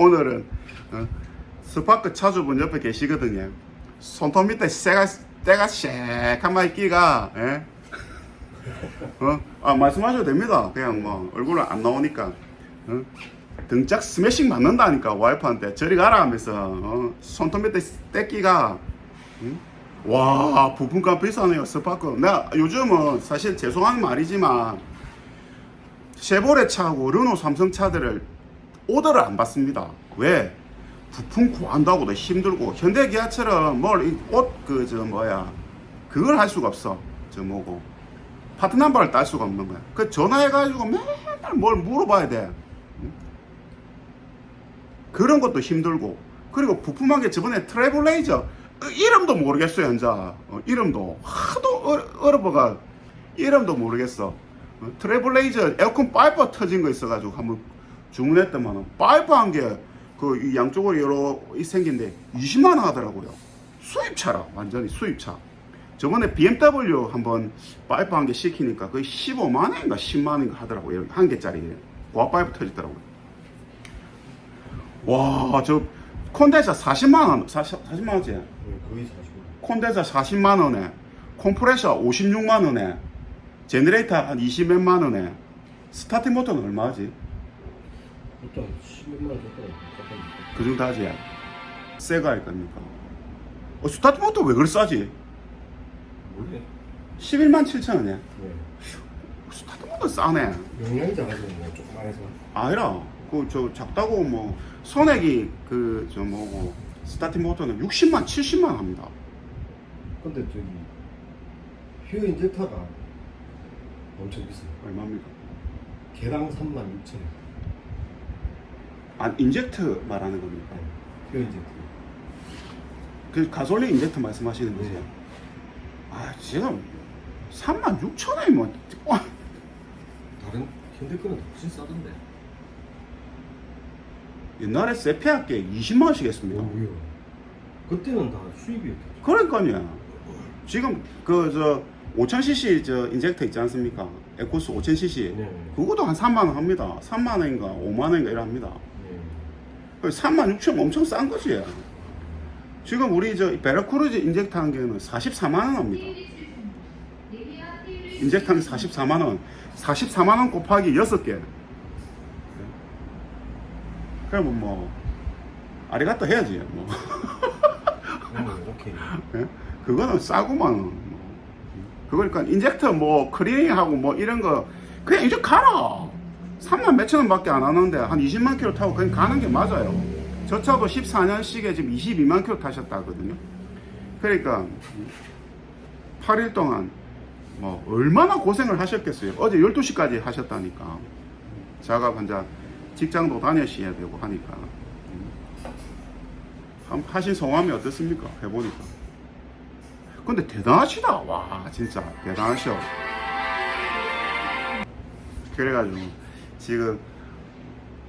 오늘은 어, 스파크 차주분 옆에 계시거든요. 손톱 밑에 새가 때가 쎄한 마리 끼가 예? 어? 아 말씀하셔도 됩니다. 그냥 뭐 얼굴은 안 나오니까 어? 등짝 스매싱 맞는다니까 와이프한테 저리 가라 하면서 어? 손톱 밑에 떼끼가 응? 와 부품값 비싸네요 스파크 내가 요즘은 사실 죄송한 말이지만 쉐보레 차하고 르노 삼성 차들을 오더를 안 받습니다. 왜? 부품 구한다고도 힘들고 현대기아처럼 뭘옷그 저 뭐야 그걸 할 수가 없어. 저 뭐고. 파트 넘버를 딸 수가 없는 거야. 그 전화해가지고 맨날 뭘 물어봐야 돼. 응? 그런 것도 힘들고. 그리고 부품한 게 저번에 트래블레이저 어, 이름도 모르겠어요 현재 어, 이름도. 하도 어, 어려워가 이름도 모르겠어. 어, 트래블레이저 에어컨 파이프 터진 거 있어가지고 한번 주문했더만 파이프 한게그 양쪽으로 여러 이 생긴데 20만 원 하더라고요 수입차라 완전히 수입차 저번에 BMW 한번 파이프 한 개 시키니까 거의 15만 원인가 10만 원인가 하더라고요 한 개짜리 고압 파이프 터지더라고요 와, 저 콘덴서 40만 원, 40, 40만 원지. 네, 거의 45. 콘덴서 40만 원에, 컴프레셔 56만 원에, 제너레이터 한 20몇만 원에, 스타트 모터는 얼마지? 일단 10몇만 원 줬다. 잠깐만. 그 정도 하지. 새가 할 겁니까? 어, 스타트 모터 왜 그리 싸지? 몰래. 11만 7천 원이야. 네. 스타트 모터 싸네. 용량이 작아서 뭐 조금 안 해서. 아니라, 그, 저, 작다고 뭐, 소액이 그, 저 뭐고, 스타트 모터는 60만, 70만 합니다. 근데 저기 휘어 인젝터가 엄청 비싸요. 얼마입니까? 개당 3만 6천 원. 아, 인젝트 말하는 겁니까? 휘어 인젝터. 그 가솔린 인젝터 말씀하시는 거죠? 네. 아 지금 3만 6천 원이면 어, 다른 현대 거는 훨씬 싸던데. 옛날에 세피아께 20만 원씩 했습니다. 오히려. 그때는 다 수입이었죠. 그러니까요. 지금 그 저 5000cc 저 인젝터 있지 않습니까? 에코스 5000cc 네. 그것도 한 3만 원 합니다. 3만 원인가 5만 원인가 이래 합니다. 네. 3만 6천 엄청 싼 거지. 지금 우리 저 베라크루즈 인젝터 한 개는 44만 원 합니다. 인젝터 한 44만 원. 44만 원 곱하기 6개. 그러면 뭐 아리가또 해야지. 뭐. 음, 오케이. 예? 그거는 싸구만. 그러니까 인젝터 뭐 클리닝하고 뭐 이런 거 그냥 이제 가라. 3만 몇천 원밖에 안 하는데 한 20만 킬로 타고 그냥 가는 게 맞아요. 저 차도 14년씩에 지금 22만 킬로 타셨다 하거든요. 그러니까 8일 동안 뭐 얼마나 고생을 하셨겠어요. 어제 12시까지 하셨다니까. 자가 환자 직장도 다녀셔야 되고 하니까. 한- 하신 성함이 어떻습니까? 해보니까. 근데 대단하시다. 와, 진짜 대단하셔. 그래가지고 지금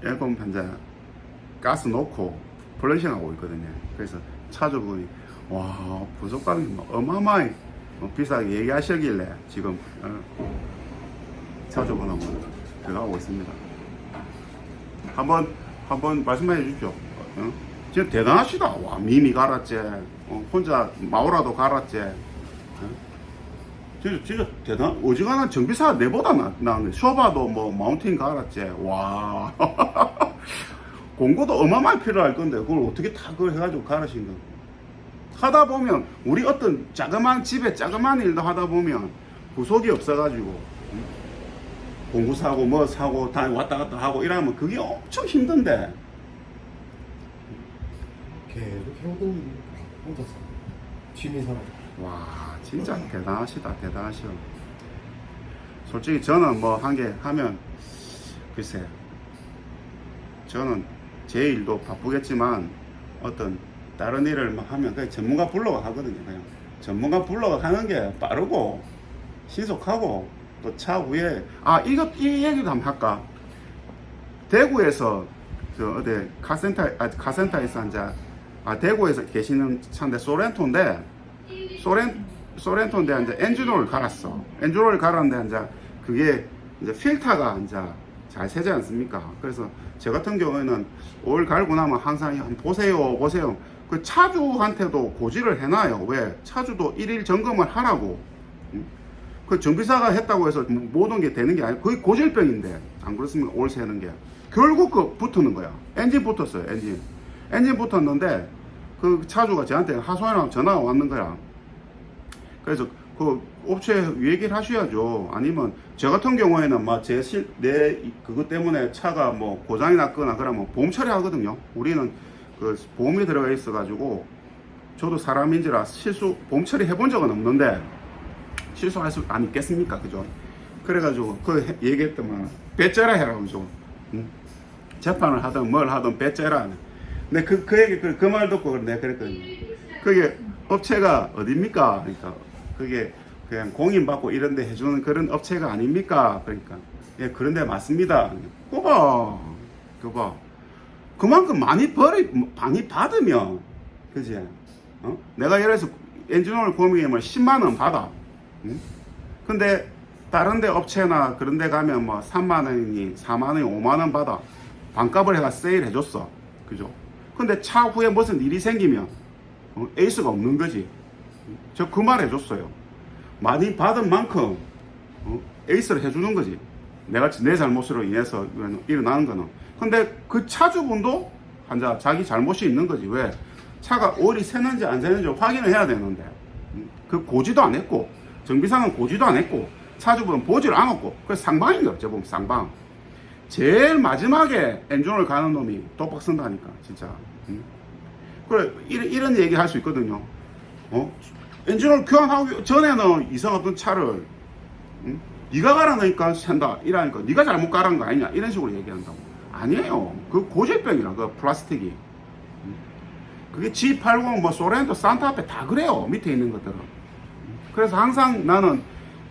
에어컨 환자 가스 넣고 플러싱 하고 있거든요. 그래서 차주분이 와 부속감이 뭐 어마어마하게 뭐 비싸게 얘기하시길래 지금 어, 차주분하고 들어가고 있습니다. 한번 한번 말씀해 주십시오. 어? 진짜 대단하시다. 와 미미 갈았지. 어, 혼자 마오라도 갈았지. 어? 진짜 진짜 대단. 어지간한 정비사 내보다 나, 나은데 쇼바도 뭐 마운틴 갈았지. 와. 공고도 어마어마하게 필요할 건데 그걸 어떻게 다 그걸 해가지고 갈으신 거. 하다 보면 우리 어떤 자그마한 집에 자그마한 일도 하다 보면 부속이 없어가지고 응? 공구 사고 뭐 사고 다 왔다 갔다 하고 이러면 그게 엄청 힘든데 계속 해오던 일이 혼자서. 취미생활. 와 진짜 대단하시다 대단하셔 솔직히 저는 뭐 한 개 하면 글쎄 저는 제 일도 바쁘겠지만 어떤 다른 일을 막 하면 그냥 전문가 불러가 하거든요 그냥. 전문가 불러가 하는 게 빠르고 신속하고 또 차 후에 아 이거 이 얘기도 한번 할까? 대구에서 저 어디 카센터 아 카센터에서 이제 아 대구에서 계시는 차인데 소렌토인데 소렌 소렌토인데 이제 엔진오일 갈았어. 엔진오일 갈았는데 이제 그게 이제 필터가 이제 잘 세지 않습니까? 그래서 저 같은 경우에는 올 갈고 나면 항상 한 보세요, 보세요. 그 차주한테도 고지를 해놔요. 왜? 차주도 일일 점검을 하라고. 응? 그 정비사가 했다고 해서 모든 게 되는 게 아니고 거의 고질병인데 안 그렇습니까? 올 세는 게 결국 그 붙는 거야. 엔진 붙었어요. 엔진. 엔진 붙었는데 그 차주가 저한테 하소연하고 전화가 왔는 거야. 그래서 그 업체 얘기를 하셔야죠. 아니면 저 같은 경우에는 막제내 그것 때문에 차가 뭐 고장이 났거나 그러면 보험 처리하거든요. 우리는 그 보험이 들어가 있어 가지고 저도 사람인지라 실수 보험 처리 해본 적은 없는데 실수할 수 안 있겠습니까, 그죠? 그래가지고 그 해- 얘기했더만 배째라 해라고 좀 응? 재판을 하든 뭘 하든 배째라. 근데 그, 그 얘기 그, 그말 듣고 내가 그랬거든요. 그게 업체가 어딥니까? 그러니까 그게 그냥 공인 받고 이런 데 해주는 그런 업체가 아닙니까? 그러니까 예 그런 데 맞습니다. 그거 봐, 그거 봐. 그만큼 많이 벌이 많이 받으면 그지? 어? 내가 예를 들어서 엔진오일 구매금을 10만 원 받아. 응? 근데 다른 데 업체나 그런 데 가면 뭐 3만 원이니 4만 원이 5만 원 받아. 반값을 해가 세일 해줬어. 그죠? 근데 차후에 무슨 일이 생기면 어, 에이스가 없는 거지. 저 그 말 해줬어요. 많이 받은 만큼 어, 에이스를 해주는 거지. 내가 내 잘못으로 인해서 일어나는 거는. 근데 그 차주분도 한자 자기 잘못이 있는 거지. 왜? 차가 오일이 새는지 안 새는지 확인을 해야 되는데 음, 그 고지도 안 했고 정비사는 고지도 안 했고 차주분은 보지를 않았고 그래서 상방인 거죠. 보면 상방. 제일 마지막에 엔진을 가는 놈이 독박 쓴다니까 진짜. 음. 그래 이런, 이런 얘기 할 수 있거든요. 어? 엔진을 교환하기 전에는 이상 없던 차를 응? 네가 가라니까 샌다 이러니까 네가 잘못 가라는 거 아니냐 이런 식으로 얘기한다고 아니에요 그 고질병이라 그 플라스틱이 응? 그게 G80 뭐 소렌토 산타 앞에 다 그래요 밑에 있는 것들은 응? 그래서 항상 나는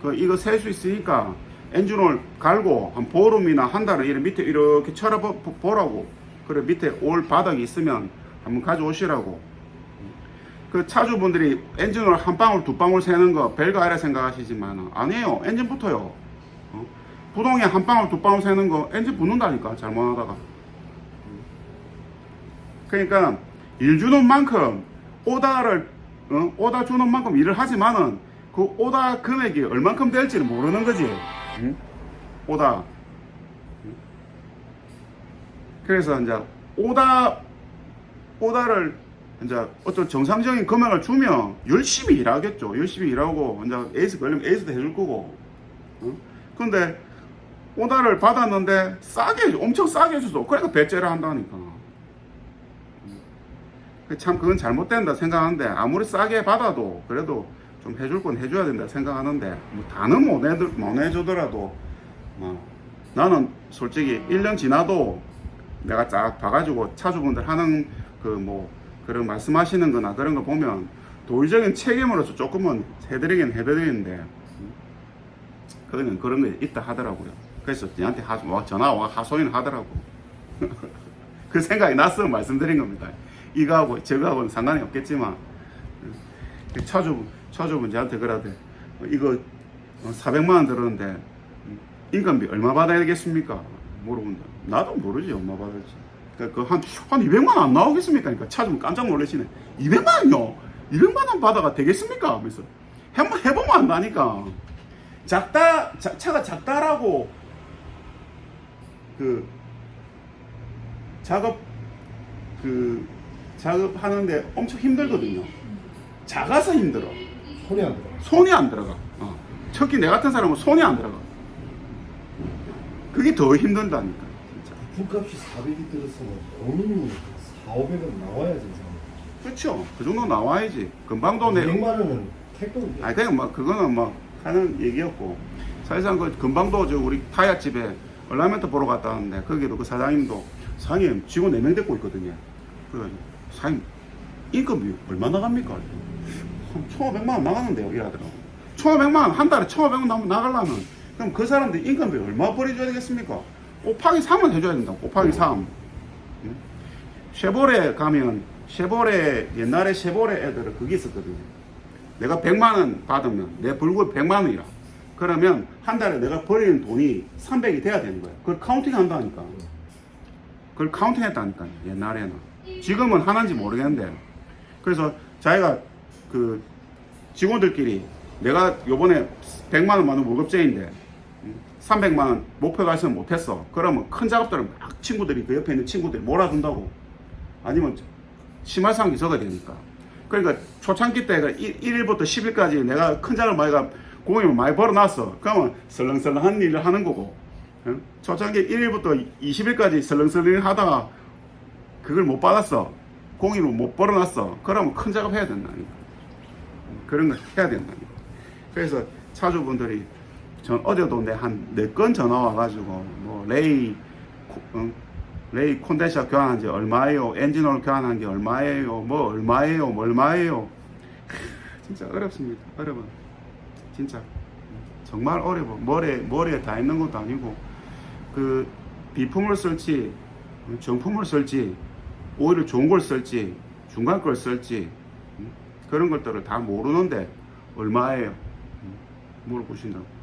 그 이거 셀 수 있으니까 엔진을 갈고 한 보름이나 한 달을 이렇게 밑에 이렇게 쳐다보라고 그래 밑에 올 바닥이 있으면 한번 가져오시라고 그 차주분들이 엔진을 한 방울 두 방울 새는 거 별거 아니라 생각하시지만 아니에요 엔진부터요 어? 부동에 한 방울 두 방울 새는 거 엔진 붙는다니까 잘못하다가 그러니까 일 주는 만큼 오다를 어? 오다 주는 만큼 일을 하지만은 그 오다 금액이 얼만큼 될지는 모르는 거지 응? 오다 응? 그래서 이제 오다 오다를 이제 어떤 정상적인 금액을 주면 열심히 일하겠죠. 열심히 일하고 이제 에이스 걸리면 에이스도 해줄 거고. 어? 근데 오다를 받았는데 싸게 엄청 싸게 해줬어. 그러니까 배째를 한다니까. 음. 참 그건 잘못된다 생각하는데 아무리 싸게 받아도 그래도 좀 해줄 건 해줘야 된다 생각하는데 뭐 다는 못, 해들, 못 해주더라도 뭐 나는 솔직히 1년 지나도 내가 쫙 봐가지고 차주분들 하는 그뭐 그런 말씀하시는 거나 그런 거 보면 도의적인 책임으로서 조금은 해드리긴 해드리는데 그거는 그런 게 있다 하더라고요. 그래서 저한테 하, 와, 전화 와 하소연 하더라고. 그 생각이 나서 말씀드린 겁니다. 이거하고 저거하고는 상관이 없겠지만 그 차주분 차주분 저한테 그러대 이거 400만 원 들었는데 인건비 얼마 받아야 되겠습니까? 물어본다. 나도 모르지 얼마 받을지. 그러니까 그한 한 200만 원안 나오겠습니까? 그러니까 차주분 깜짝 놀라시네. 200만 원요? 200만 원 받아가 되겠습니까? 하면서 한번 해보면 안다니까. 작다 자- 차가 작다라고 그 작업 그 작업하는데 엄청 힘들거든요. 작아서 힘들어. 손이 안 들어. 손이 안 들어가. 어. 특히 내 같은 사람은 손이 안 들어가. 그게 더 힘든다니까. 진짜. 부품값이 400이 들었으면 본인이 4, 500은 나와야지. 그렇죠. 그 정도 나와야지. 금방도 내. 200만 원은 택도인데. 아니 그냥 뭐 그거는 뭐 하는 얘기였고 사실상 그 금방도 저 우리 타야 집에 얼라멘트 보러 갔다 왔는데 거기도 그 사장님도 사장님 직원 4명 데리고 있거든요. 그래 사장님 인건비 얼마 나갑니까? 한 1,500만 원 나가는데요 이러더라고. 1,500만 원 한 달에 1,500만 원 나가려면 그럼 그 사람들 인건비 얼마 벌어줘야 되겠습니까? 곱하기 3은 해줘야 된다. 곱하기 3. 응? 쉐보레 가면 쉐보레 옛날에 쉐보레 애들은 그게 있었거든요. 내가 100만 원 받으면 내 불구 100만 원이라. 그러면 한 달에 내가 버리는 돈이 300이 돼야 되는 거야. 그걸 카운팅 한다니까. 그걸 카운팅 했다니까, 옛날에는. 지금은 하나인지 모르겠는데. 그래서 자기가 그 직원들끼리 내가 요번에 100만원 만원 월급제인데 300만 원 목표 달성 못했어. 그러면 큰 작업들은 막 친구들이 그 옆에 있는 친구들이 몰아준다고. 아니면 심할상이 적어야 되니까. 그러니까 초창기 때 1, 일부터 10일까지 내가 큰 작업 많이 가 공임을 많이 벌어놨어. 그러면 설렁설렁한 일을 하는 거고. 응? 초창기 1일부터 20일까지 설렁설렁 하다가 그걸 못 받았어. 공임을 못 벌어놨어. 그러면 큰 작업 해야 된다니까. 그런 거 해야 된다니까. 그래서 차주분들이 전 어제도 내 한네 건 전화 와가지고 뭐 레이 코- 응? 레이 콘덴서 교환한 지 얼마예요? 엔진오일 교환한 게 얼마예요? 뭐 얼마예요? 뭐 얼마예요? 크, 진짜 어렵습니다. 어려워. 진짜 정말 어려워. 머리에 머리에 다 있는 것도 아니고 그 비품을 쓸지 정품을 쓸지 오히려 좋은 걸 쓸지 중간 걸 쓸지 음, 그런 것들을 다 모르는데 얼마예요? 음, 물어보신다고.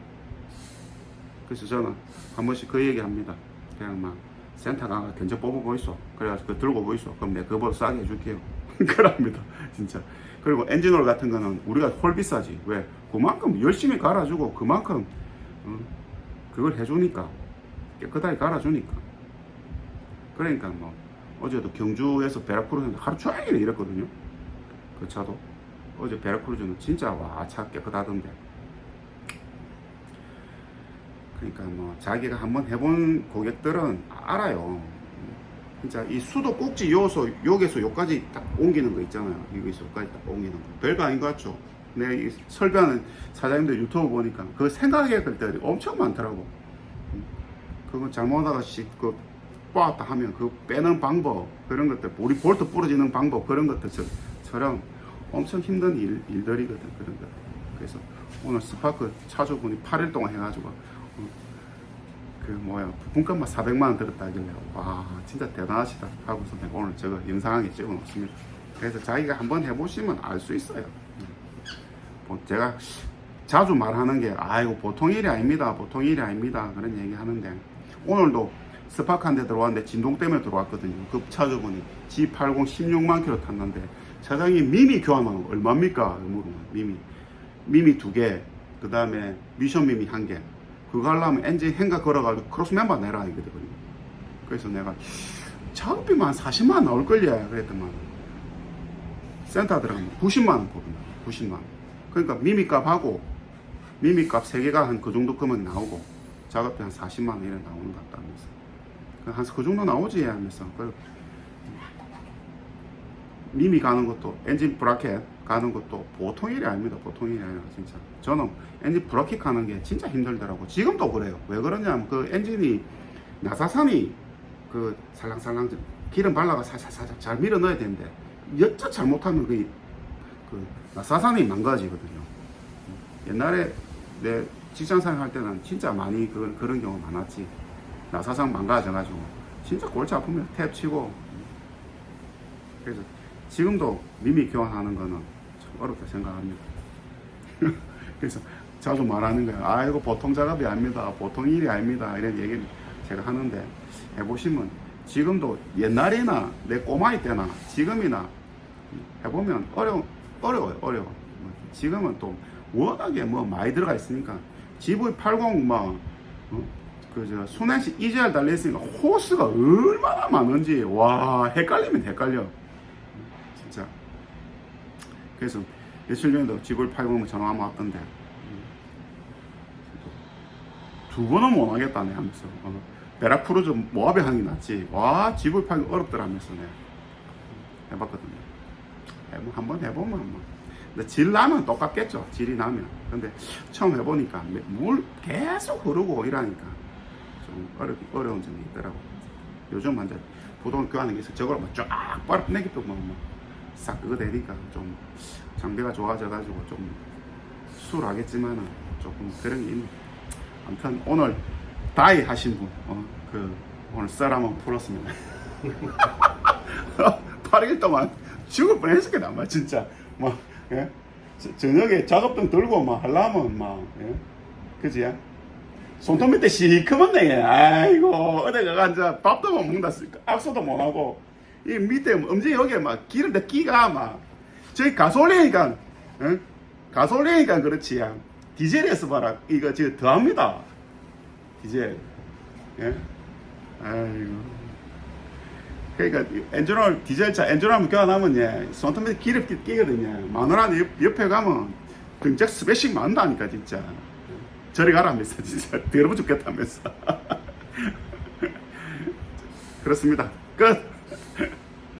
그래서 저는 한 번씩 그 얘기 합니다. 그냥 막 센터 가가 견적 뽑아보 있어. 그래가지고 그거 들고 보이소. 그럼 내가 그거보다 싸게 해줄게요. 그럽니다. 진짜. 그리고 엔진오일 같은 거는 우리가 홀 비싸지. 왜? 그만큼 열심히 갈아주고 그만큼 어, 그걸 해주니까 깨끗하게 갈아주니까. 그러니까 뭐 어제도 경주에서 베라크루즈는 하루 종일 일했거든요. 그 차도 어제 베라크루즈는 진짜 와 차 깨끗하던데. 그러니까 뭐 자기가 한번 해본 고객들은 알아요. 진짜 이 수도 꼭지 요소 여기서 여기까지 딱 옮기는 거 있잖아요. 여기서 여기까지 딱 옮기는 거 별거 아닌 것 같죠. 이 설교하는 사장님들 유튜브 보니까 그 생각의 글들이 엄청 많더라고. 음. 그거 잘못하다가 그 꽈다 하면 그 빼는 방법 그런 것들 우리 볼트 부러지는 방법 그런 것들처럼 엄청 힘든 일, 일들이거든 그런 거. 그래서 오늘 스파크 차주분이 8일 동안 해가지고 어, 그 뭐야 부품값만 400만 원 들었다 하길래 와 진짜 대단하시다 하고서 내가 오늘 저거 영상하게 찍어 놓습니다. 그래서 자기가 한번 해보시면 알 수 있어요. 음. 뭐 제가 자주 말하는 게 아이고 보통 일이 아닙니다. 보통 일이 아닙니다. 그런 얘기 하는데 오늘도 스파크 한대 들어왔는데 진동 때문에 들어왔거든요. 그 차주분이 G80 16만 킬로 탔는데 사장님 미미 교환하면 얼마입니까? 물으면 미미 미미 두 개, 그 다음에 미션 미미 한 개. 그거 하려면 엔진 행가 걸어가지고 크로스 멤버 내라 이거거든요. 그래서 내가 작업비만 40만 원 나올걸요. 그랬더만 센터 들어가면 90만 원 보던다. 90만 원. 그러니까 미미값하고 미미값 세 개가 한 그 정도 금액 나오고 작업비 한 40만 원 이런 나오는 것 같다 면서. 한그 정도 나오지 하면서 그 미미 가는 것도 엔진 브라켓 가는 것도 보통 일이 아닙니다. 보통 일이 아니라 진짜. 저는 엔진 브라켓 가는 게 진짜 힘들더라고. 지금도 그래요. 왜 그러냐면 그 엔진이 나사산이 그 살랑살랑 기름 발라가 살살살살 잘 밀어 넣어야 되는데 여차 잘못하면 그, 그 나사산이 망가지거든요. 옛날에 내 직장 생활할 때는 진짜 많이 그런 그런 경우 많았지. 나사산 망가져가지고 진짜 골치 아프면 탭 치고 그래서 지금도 미미 교환하는 거는 참 어렵다 생각합니다. 그래서 자주 말하는 거예요. 아 이거 보통 작업이 아닙니다. 보통 일이 아닙니다. 이런 얘기를 제가 하는데 해보시면 지금도 옛날이나 내 꼬마이 때나 지금이나 해보면 어려 어려워요. 어려워. 지금은 또 워낙에 뭐 많이 들어가 있으니까 GV80 막 어? 그저 순환식 EGR 달려있으니까 호스가 얼마나 많은지 와 헷갈리면 헷갈려 그래서 며칠 전에도 GV80 전화 한번 왔던데. 두 번은 못 하겠다네 하면서. 어, 베라크루즈 모하베 하는 게 낫지. 와 GV80 어렵더라면서 내 해봤거든요. 해보, 한번 해보면 뭐. 근데 질 나면 똑같겠죠. 질이 나면. 근데 처음 해보니까 물 계속 흐르고 이러니까 좀 어려, 어려운 점이 있더라고. 요즘 이제 부동 교환하는 게 있어 저걸 막쫙 빨아내기 또막 싹 그거 되니까 좀 장비가 좋아져가지고 좀 수월하겠지만은 조금 그런 게 있네 아무튼 오늘 다이 하신 분, 어, 그 오늘 썰 한번 풀었습니다. 8일 동안 죽을 뻔했었겠다, 아마 진짜. 막 예? 저- 저녁에 작업등 들고 막 하려면 막 예? 그지야? 손톱 밑에 시커먼네. 아이고, 어디 가가 이제 밥도 못 먹는다. 악수도 못 하고. 이 밑에 엄지 여기에 막 기름때 끼가 막. 저희 가솔린이니까, 응? 가솔린이니까 그렇지. 야. 디젤에서 봐라. 이거 지금 더합니다. 디젤. 예? 아이고. 그러니까 엔진오일 디젤차 엔진오일 교환하면 예, 손톱 밑에 기름 끼- 끼거든요. 마누라 옆, 옆에 가면 등짝 스매싱 맞는다니까 진짜. 저리 가라면서 진짜 더러워 죽겠다면서. 그렇습니다. 끝.